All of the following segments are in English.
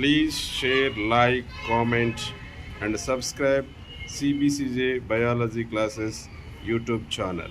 Please share, like, comment and subscribe CBCJ Biology Classes YouTube channel.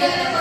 Yeah.